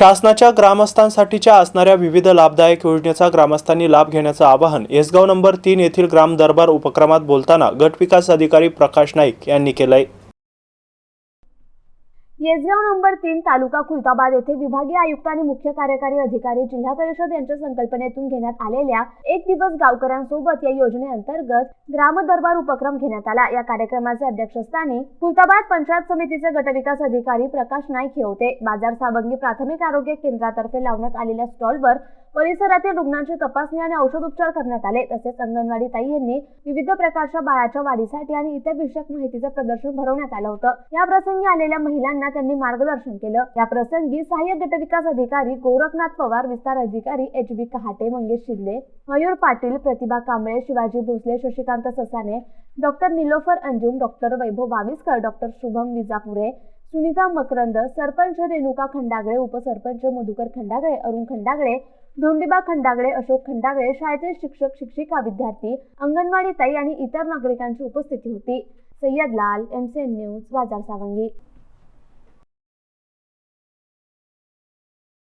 शासनाच्या ग्रामस्थांसाठीच्या असणाऱ्या विविध लाभदायक योजनेचा ग्रामस्थांनी लाभ घेण्याचं आवाहन येसगाव नंबर तीन येथील ग्राम दरबार उपक्रमात बोलताना गट विकास अधिकारी प्रकाश नाईक यांनी केलंय. येसगाव नंबर तीन तालुका खुलताबाद येथे विभागीय आयुक्त आणि मुख्य कार्यकारी अधिकारी जिल्हा परिषद यांच्या संकल्पनेतून घेण्यात आलेल्या एक दिवस गावकऱ्यांसोबत या योजनेअंतर्गत ग्राम दरबार उपक्रम घेण्यात आला. या कार्यक्रमाचे अध्यक्षस्थानी खुलताबाद पंचायत समितीचे गटविकास अधिकारी प्रकाश नाईक हे होते. बाजार सावंगी प्राथमिक आरोग्य केंद्रातर्फे लावण्यात आलेल्या स्टॉलवर परिसरातील रुग्णांची तपासणी आणि औषधोपचार करण्यात आले. तसेच अंगणवाडी ताई यांनी विविध प्रकारच्या बाळाच्या वाढीसाठी आणि इतर विषयक माहितीचं प्रदर्शन भरवण्यात आलं होतं. या प्रसंगी आलेल्या महिलांना त्यांनी मार्गदर्शन केलं. या प्रसंगी सहाय्यक गटविकास अधिकारी गोरखनाथ पवार विस्तार अधिकारी H B Kahate Mangesh Shinde Mayur Patil Pratibha Kamble Shivaji Bhosale Shashikant Sasane doctor Nilofar Anjum doctor Vaibhav Baviskar doctor Shubham Vijapure Sunita Makarand sarpanch Renuka Khandagale उपसरपंच मधुकर खंडागळे अरुण खंडागळे धोंडीबा खंडागळे अशोक खंडागळे शाळेतील शिक्षक शिक्षिका विद्यार्थी अंगणवाडी ताई आणि इतर नागरिकांची उपस्थिती होती. सय्यद लाल एम न्यूज बाजार सावंगी.